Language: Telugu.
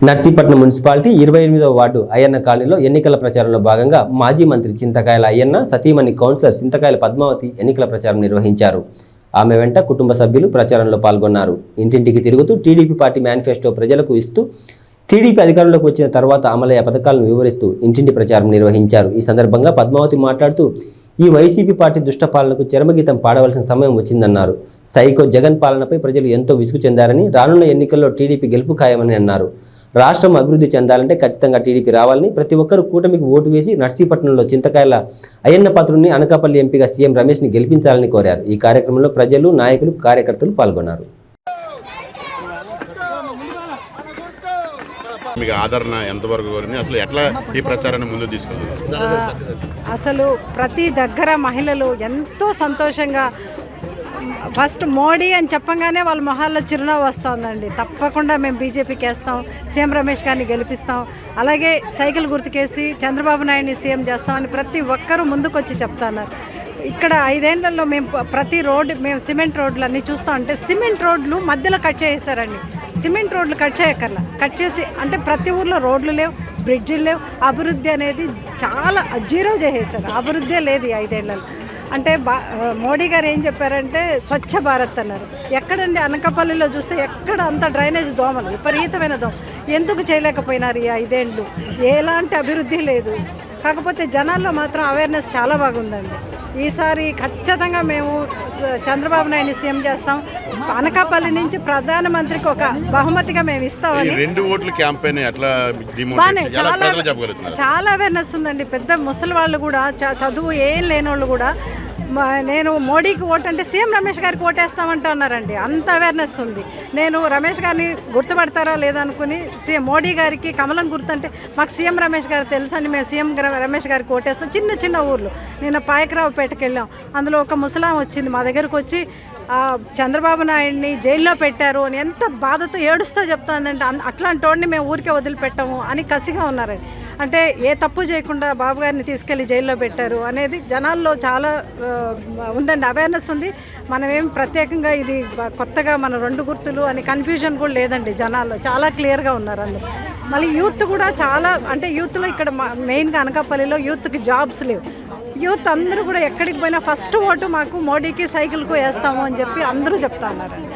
నర్సీపట్నం మున్సిపాలిటీ ఇరవై ఎనిమిదవ వార్డు అయ్యన్న కాలనీలో ఎన్నికల ప్రచారంలో భాగంగా మాజీ మంత్రి చింతకాయల అయ్యన్న సతీమణి కౌన్సిలర్ చింతకాయల పద్మావతి ఎన్నికల ప్రచారం నిర్వహించారు. ఆమె వెంట కుటుంబ సభ్యులు ప్రచారంలో పాల్గొన్నారు. ఇంటింటికి తిరుగుతూ టీడీపీ పార్టీ మేనిఫెస్టో ప్రజలకు ఇస్తూ టీడీపీ అధికారంలోకి వచ్చిన తర్వాత అమలయ్యే పథకాలను వివరిస్తూ ఇంటింటి ప్రచారం నిర్వహించారు. ఈ సందర్భంగా పద్మావతి మాట్లాడుతూ ఈ వైసీపీ పార్టీ దుష్ట పాలనకు చరమగీతం పాడవలసిన సమయం వచ్చిందన్నారు. సైకో జగన్ పాలనపై ప్రజలు ఎంతో విసుగు చెందారని రానున్న ఎన్నికల్లో టీడీపీ గెలుపు ఖాయమని అన్నారు. రాష్ట్రం అభివృద్ధి చెందాలంటే ఖచ్చితంగా టీడీపీ రావాలని ప్రతి ఒక్కరూ కూటమికి ఓటు వేసి నర్సీపట్నంలో చింతకాయల అయ్యన్న పాత్రుని అనకాపల్లి ఎంపీగా సీఎం రమేష్ని గెలిపించాలని కోరారు. ఈ కార్యక్రమంలో ప్రజలు నాయకులు కార్యకర్తలు పాల్గొన్నారు. మీకు ఆదరణ ఎంతవరకు కోరింది? అసలు ఎట్లా ఈ ప్రచారాన్ని ముందు తీసుకెళ్తున్నారు అసలు ప్రతి దగ్గర మహిళలు ఎంతో సంతోషంగా ఫస్ట్ మోడీ అని చెప్పంగానే వాళ్ళ మొహాల్లో చిరునవ్వు వస్తుందండి. తప్పకుండా మేము బీజేపీకి వేస్తాం సీఎం రమేష్ గారిని గెలిపిస్తాం అలాగే సైకిల్ గుర్తుకేసి చంద్రబాబు నాయుడిని సీఎం చేస్తామని ప్రతి ఒక్కరూ ముందుకొచ్చి చెప్తున్నారు. ఇక్కడ ఐదేళ్ళలో మేము ప్రతి రోడ్డు మేము సిమెంట్ రోడ్లు అన్నీ చూస్తాం అంటే సిమెంట్ రోడ్లు మధ్యలో కట్ చేసేసారండి. సిమెంట్ రోడ్లు కట్ చేయక్కర్లా. కట్ చేసి అంటే ప్రతి ఊర్లో రోడ్లు లేవు బ్రిడ్జిలు లేవు. అభివృద్ధి అనేది చాలా జీరో చేసేసారు. అభివృద్ధే లేదు ఐదేళ్ళలో అంటే బా మోడీ గారు ఏం చెప్పారంటే స్వచ్ఛ భారత్ అన్నారు. ఎక్కడండి అనకాపల్లిలో చూస్తే ఎక్కడ అంత డ్రైనేజ్ దోమలు విపరీతమైన దోమ. ఎందుకు చేయలేకపోయినారు ఈ ఐదేళ్ళు ఎలాంటి అభివృద్ధి లేదు. కాకపోతే జనాల్లో మాత్రం అవేర్నెస్ చాలా బాగుందండి. ఈసారి ఖచ్చితంగా మేము చంద్రబాబు నాయుడిని సీఎం చేస్తాం. అనకాపల్లి నుంచి ప్రధానమంత్రికి ఒక బహుమతిగా మేము ఇస్తామని రెండు ఓట్ల క్యాంపెయిన్ ఎట్లా బాగానే చాలా చాలా అవేర్నెస్ ఉందండి. పెద్ద ముసలి వాళ్ళు కూడా చదువు ఏం లేని వాళ్ళు కూడా నేను మోడీకి ఓటంటే సీఎం రమేష్ గారికి ఓటేస్తామంటూ అన్నారండి అంత అవేర్నెస్ ఉంది. నేను రమేష్ గారిని గుర్తుపడతారో లేదనుకుని సీఎం మోడీ గారికి కమలం గుర్తుంటే మాకు సీఎం రమేష్ గారు తెలుసని మేము సీఎం రమేష్ గారికి ఓటేస్తాం. చిన్న చిన్న ఊర్లు. నిన్న పాయకరావుపేటకి వెళ్ళాం. అందులో ఒక ముసలాం వచ్చింది. మా దగ్గరకు వచ్చి చంద్రబాబు నాయుడిని జైల్లో పెట్టారు అని ఎంత బాధతో ఏడుస్తూ చెప్తాందంటే అట్లాంటి వాడిని మేము ఊరికే వదిలిపెట్టాము అని కసిగా ఉన్నారండి. అంటే ఏ తప్పు చేయకుండా బాబు గారిని తీసుకెళ్ళి జైల్లో పెట్టారు అనేది జనాల్లో చాలా ఉందండి అవేర్నెస్ ఉంది. మనమేం ప్రత్యేకంగా ఇది కొత్తగా మన రెండు గుర్తులు అని కన్ఫ్యూజన్ కూడా లేదండి జనాల్లో. చాలా క్లియర్గా ఉన్నారు అందరు. మళ్ళీ యూత్ కూడా చాలా అంటే యూత్లో ఇక్కడ మెయిన్గా అనకాపల్లిలో యూత్కి జాబ్స్ లేవు. యూత్ అందరూ కూడా ఎక్కడికి పోయినా ఫస్ట్ ఓటు మాకు మోడీకి సైకిల్కు వేస్తాము అని చెప్పి అందరూ చెప్తా ఉన్నారండి